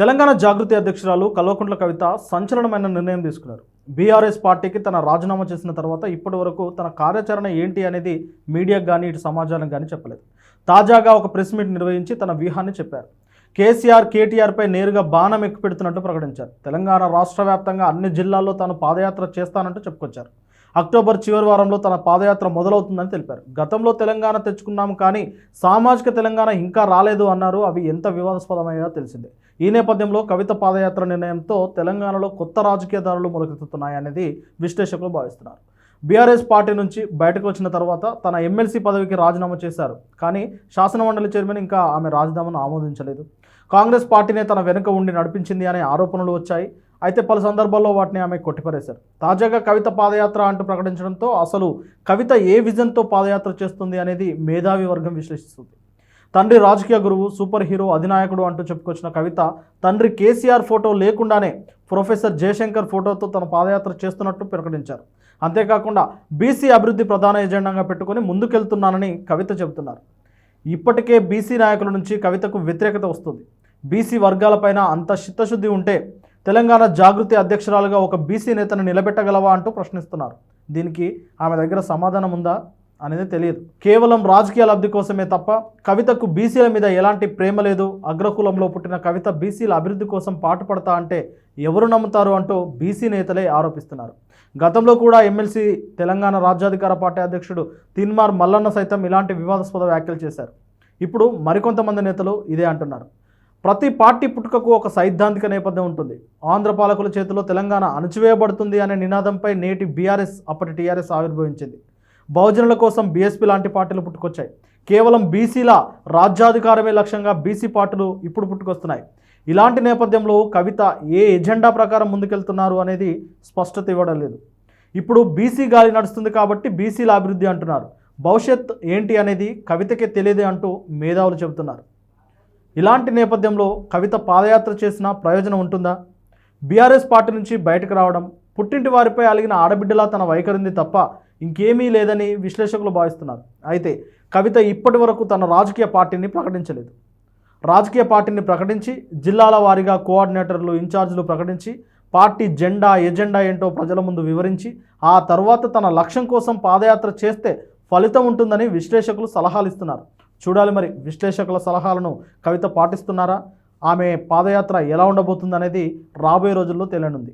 తెలంగాణ జాగృతి అధ్యక్షురాలు కల్వకుంట్ల కవిత సంచలనమైన నిర్ణయం తీసుకున్నారు. బీఆర్ఎస్ పార్టీకి తన రాజీనామా చేసిన తర్వాత ఇప్పటి వరకు తన కార్యాచరణ ఏంటి అనేది మీడియాకు కానీ ఇటు సమాజానికి కానీ చెప్పలేదు. తాజాగా ఒక ప్రెస్ మీట్ నిర్వహించి తన వ్యూహాన్ని చెప్పారు. కేసీఆర్ కేటీఆర్పై నేరుగా బాణం ఎక్కుపెడుతున్నట్టు ప్రకటించారు. తెలంగాణ రాష్ట్ర వ్యాప్తంగా అన్ని జిల్లాల్లో తాను పాదయాత్ర చేస్తానంటూ చెప్పుకొచ్చారు. అక్టోబర్ చివరి వారంలో తన పాదయాత్ర మొదలవుతుందని తెలిపారు. గతంలో తెలంగాణ తెచ్చుకున్నాము కానీ సామాజిక తెలంగాణ ఇంకా రాలేదు అన్నారు. అవి ఎంత వివాదాస్పదమయ్యో తెలిసిందే. ఈ నేపథ్యంలో కవిత పాదయాత్ర నిర్ణయంతో తెలంగాణలో కొత్త రాజకీయదారులు మొలకెత్తుతున్నాయనేది విశ్లేషకులు భావిస్తున్నారు. బీఆర్ఎస్ పార్టీ నుంచి బయటకు వచ్చిన తర్వాత తన ఎమ్మెల్సీ పదవికి రాజీనామా చేశారు. కానీ శాసనమండలి చైర్మన్ ఇంకా ఆమె రాజీనామాను ఆమోదించలేదు. కాంగ్రెస్ పార్టీనే తన వెనుక ఉండి నడిపించింది అనే ఆరోపణలు వచ్చాయి. అయితే పలు సందర్భాల్లో వాటిని ఆమె కొట్టిపరేశారు తాజాగా కవిత పాదయాత్ర అంటూ ప్రకటించడంతో అసలు కవిత ఏ విజన్తో పాదయాత్ర చేస్తుంది అనేది మేధావి వర్గం విశ్లేషిస్తుంది. తండ్రి రాజకీయ గురువు సూపర్ హీరో అధినాయకుడు అంటూ చెప్పుకొచ్చిన కవిత తండ్రి కేసీఆర్ ఫోటో లేకుండానే ప్రొఫెసర్ జయశంకర్ ఫోటోతో తన పాదయాత్ర చేస్తున్నట్టు ప్రకటించారు. అంతేకాకుండా బీసీ అభివృద్ధి ప్రధాన ఎజెండాగా పెట్టుకుని ముందుకెళ్తున్నానని కవిత చెబుతున్నారు. ఇప్పటికే బీసీ నాయకుల నుంచి కవితకు వ్యతిరేకత వస్తుంది. బీసీ వర్గాలపైన అంత చిత్తశుద్ధి ఉంటే తెలంగాణ జాగృతి అధ్యక్షురాలుగా ఒక బీసీ నేతను నిలబెట్టగలవా అంటూ ప్రశ్నిస్తున్నారు. దీనికి ఆమె దగ్గర సమాధానం ఉందా అనేది తెలియదు. కేవలం రాజకీయ లబ్ధి కోసమే తప్ప కవితకు బీసీల మీద ఎలాంటి ప్రేమ లేదు అగ్రకులంలో పుట్టిన కవిత బీసీల అభివృద్ధి కోసం పాటుపడతా అంటే ఎవరు నమ్ముతారు అంటూ బీసీ నేతలే ఆరోపిస్తున్నారు. గతంలో కూడా ఎమ్మెల్సీ తెలంగాణ రాజ్యాధికార పార్టీ అధ్యక్షుడు తిన్మార్ మల్లన్న సైతం ఇలాంటి వివాదాస్పద వ్యాఖ్యలు చేశారు. ఇప్పుడు మరికొంతమంది నేతలు ఇదే అంటున్నారు. ప్రతి పార్టీ పుట్టుకకు ఒక సైద్ధాంతిక నేపథ్యం ఉంటుంది. ఆంధ్ర పాలకుల చేతిలో తెలంగాణ అణచివేయబడుతుంది అనే నినాదంపై నేటి బీఆర్ఎస్ అప్పటి టీఆర్ఎస్ ఆవిర్భవించింది. బహుజనుల కోసం బీఎస్పీ లాంటి పార్టీలు పుట్టుకొచ్చాయి. కేవలం బీసీల రాజ్యాధికారమే లక్ష్యంగా బీసీ పార్టీలు ఇప్పుడు పుట్టుకొస్తున్నాయి. ఇలాంటి నేపథ్యంలో కవిత ఏ ఎజెండా ప్రకారం ముందుకెళ్తున్నారు అనేది స్పష్టత ఇవ్వడం లేదు. ఇప్పుడు బీసీ గాలి నడుస్తుంది కాబట్టి బీసీల అభివృద్ధి అంటున్నారు. భవిష్యత్ ఏంటి అనేది కవితకే తెలియదు అంటూ మేధావులు చెబుతున్నారు. ఇలాంటి నేపథ్యంలో కవిత పాదయాత్ర చేసిన ప్రయోజనం ఉంటుందా? బీఆర్ఎస్ పార్టీ నుంచి బయటకు రావడం పుట్టింటి వారిపై అలిగిన ఆడబిడ్డలా తన వైఖరింది తప్ప ఇంకేమీ లేదని విశ్లేషకులు భావిస్తున్నారు. అయితే కవిత ఇప్పటి వరకు తన రాజకీయ పార్టీని ప్రకటించలేదు. రాజకీయ పార్టీని ప్రకటించి జిల్లాల వారీగా కోఆర్డినేటర్లు ఇన్ఛార్జీలు ప్రకటించి పార్టీ జెండా ఎజెండా ఏంటో ప్రజల ముందు వివరించి ఆ తర్వాత తన లక్ష్యం కోసం పాదయాత్ర చేస్తే ఫలితం ఉంటుందని విశ్లేషకులు సలహాలు ఇస్తున్నారు చూడాలి మరి విశ్లేషకుల సలహాలను కవిత పాటిస్తున్నారా? ఆమె పాదయాత్ర ఎలా ఉండబోతుందనేది రాబోయే రోజుల్లో తేలనుంది.